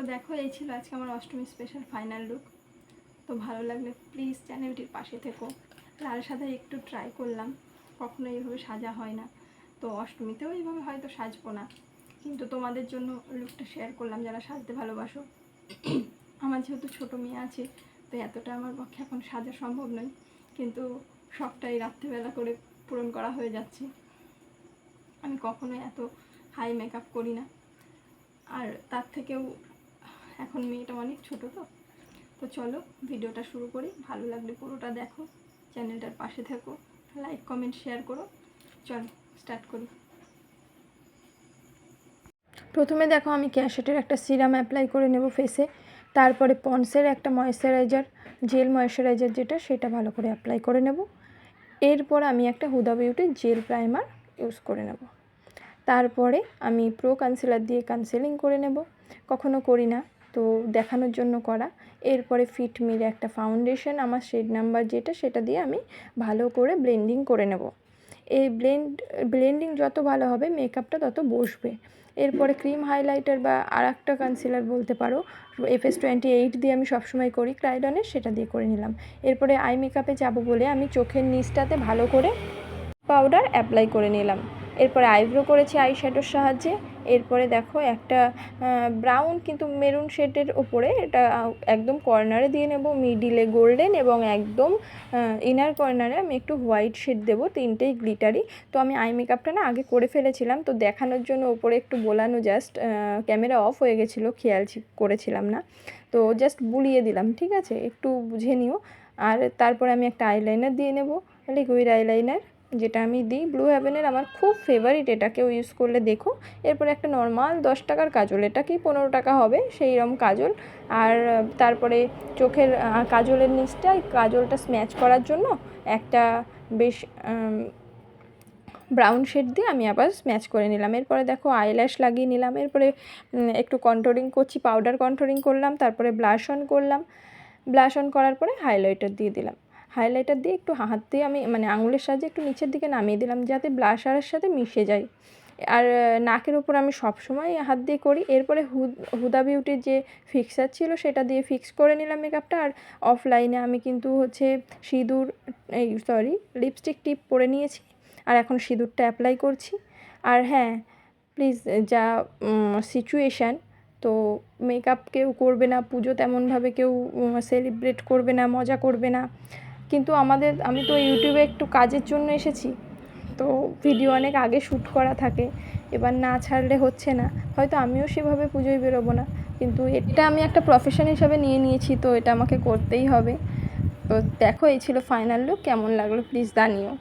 তো দেখো, এই ছিল আজকে আমার অষ্টমী স্পেশাল ফাইনাল লুক তো ভালো লাগলে প্লিজ চ্যানেলটির পাশে থেকো। লাল সাদা একটু ট্রাই করলাম। কখনো এইভাবে সাজা হয় না। তো অষ্টমীতেও এইভাবে হয়তো সাজবো না। কিন্তু তোমাদের জন্য লুকটা শেয়ার করলাম যারা সাজতে ভালোবাসো। আমার যেহেতু ছোটো মেয়ে আছে, তো এতটা আমার পক্ষে এখন সাজা সম্ভব নয়। কিন্তু সবটাই রাত্রিবেলা করে পূরণ করা হয়ে যাচ্ছে। আমি কখনোই এত হাই মেকআপ করি না। আর তার থেকেও এখন মেয়েটা অনেক ছোট তো। তো চলো ভিডিওটা শুরু করি। ভালো লাগলে পুরোটা দেখো, চ্যানেলটার পাশে থেকো, লাইক, কমেন্ট, শেয়ার করো। চলো স্টার্ট করি। প্রথমে দেখো আমি ক্যাশেটের একটা সিরাম অ্যাপ্লাই করে নেব ফেসে। তারপরে পন্সের একটা ময়েশ্চারাইজার, জেল ময়েশ্চারাইজার যেটা, সেটা ভালো করে অ্যাপ্লাই করে নেব। এরপর আমি একটা হুদা বিউটির জেল প্রাইমার ইউজ করে নেব। তারপরে আমি প্রো কনসিলার দিয়ে কনসিলিং করে নেব। কখনো করি না। তো দেখানোর জন্য করা। এরপরে ফিট মিলে একটা ফাউন্ডেশন আমার শেড নাম্বার যেটা, সেটা দিয়ে আমি ভালো করে ব্লেন্ডিং করে নেব। এই ব্লেন্ড ব্লেন্ডিং যত ভালো হবে মেকআপটা তত বসবে। এরপরে ক্রিম হাইলাইটার বা আর একটা কনসিলার বলতে পারো এফএস টোয়েন্টি এইট দিয়ে আমি সবসময় করি ক্রাইডনের সেটা দিয়ে করে নিলাম। এরপরে আই মেকআপে যাব বলে আমি চোখের নিচটাতে ভালো করে পাউডার অ্যাপ্লাই করে নিলাম। এরপরে আইব্রো করেছি আই শ্যাডোর সাহায্যে। এরপরে দেখো একটা ব্রাউন কিন্তু মেরুন শেডের ওপরে এটা একদম কর্নারে দিয়ে নেব মিডিলে গোল্ডেন এবং একদম ইনার কর্নারে আমি একটু হোয়াইট শেড দেবো, তিনটেই গ্লিটারি তো আমি আই মেকআপটা না আগে করে ফেলেছিলাম, তো দেখানোর জন্য ওপরে একটু বোলানো জাস্ট ক্যামেরা অফ হয়ে গেছিল, খেয়াল করেছিলাম না। তো জাস্ট বুলিয়ে দিলাম, ঠিক আছে? একটু বুঝে নিও। আর তারপরে আমি একটা আইলাইনার দিয়ে নেব লিকুইড আইলাইনার যেটা আমি দিই ব্লু হ্যাভেনের আমার খুব ফেভারিট এটা কেউ ইউজ করলে দেখো। এরপরে একটা নর্মাল দশ টাকার কাজল, এটা কি পনেরো টাকা হবে? সেই রকম কাজল। আর, তারপরে চোখের কাজলের নিচটা কাজলটা স্ম্যাচ করার জন্য একটা বেশ ব্রাউন শেড দিয়ে আমি আবার স্ম্যাচ করে নিলাম। এরপরে দেখো আইল্যাশ লাগিয়ে নিলাম। এরপরে একটু কন্ট্রোলিং করছি পাউডার কন্ট্রোলিং করলাম, তারপরে ব্লাশ অন করলাম। ব্লাশ অন করার পরে হাইলাইটার দিয়ে দিলাম। হাইলাইটার দিয়ে একটু হাত দিয়ে আমি মানে আঙুলের সাহায্যে একটু নিচের দিকে নামিয়ে দিলাম যাতে ব্লাশারের সাথে মিশে যায়। আর নাকের উপর আমি সবসময় হাত দিয়ে করি। এরপরে হুদ, হুদা বিউটির যে ফিক্সার ছিল সেটা দিয়ে ফিক্স করে নিলাম মেকআপটা আর অফলাইনে আমি কিন্তু হচ্ছে সিঁদুর, এই সরি লিপস্টিক টিপ পরে নিয়েছি। আর এখন সিঁদুরটা অ্যাপ্লাই করছি। আর হ্যাঁ প্লিজ যা সিচুয়েশান তো মেকআপ কেউ করবে না, পুজো তেমনভাবে কেউ সেলিব্রেট করবে না, মজা করবে না। কিন্তু আমাদের, আমি তো ইউটিউবে একটু কাজের জন্য এসেছি, তো ভিডিও অনেক আগে শ্যুট করা থাকে, এবার না ছাড়লে হচ্ছে না, হয়তো আমিও সেভাবে পুজোয় বেরোবো না, কিন্তু এটা আমি একটা প্রফেশন হিসাবে নিয়ে নিয়েছি, তো এটা আমাকে করতেই হবে, তো দেখো, এই ছিল ফাইনাল লুক কেমন লাগল প্লিজ জানিও।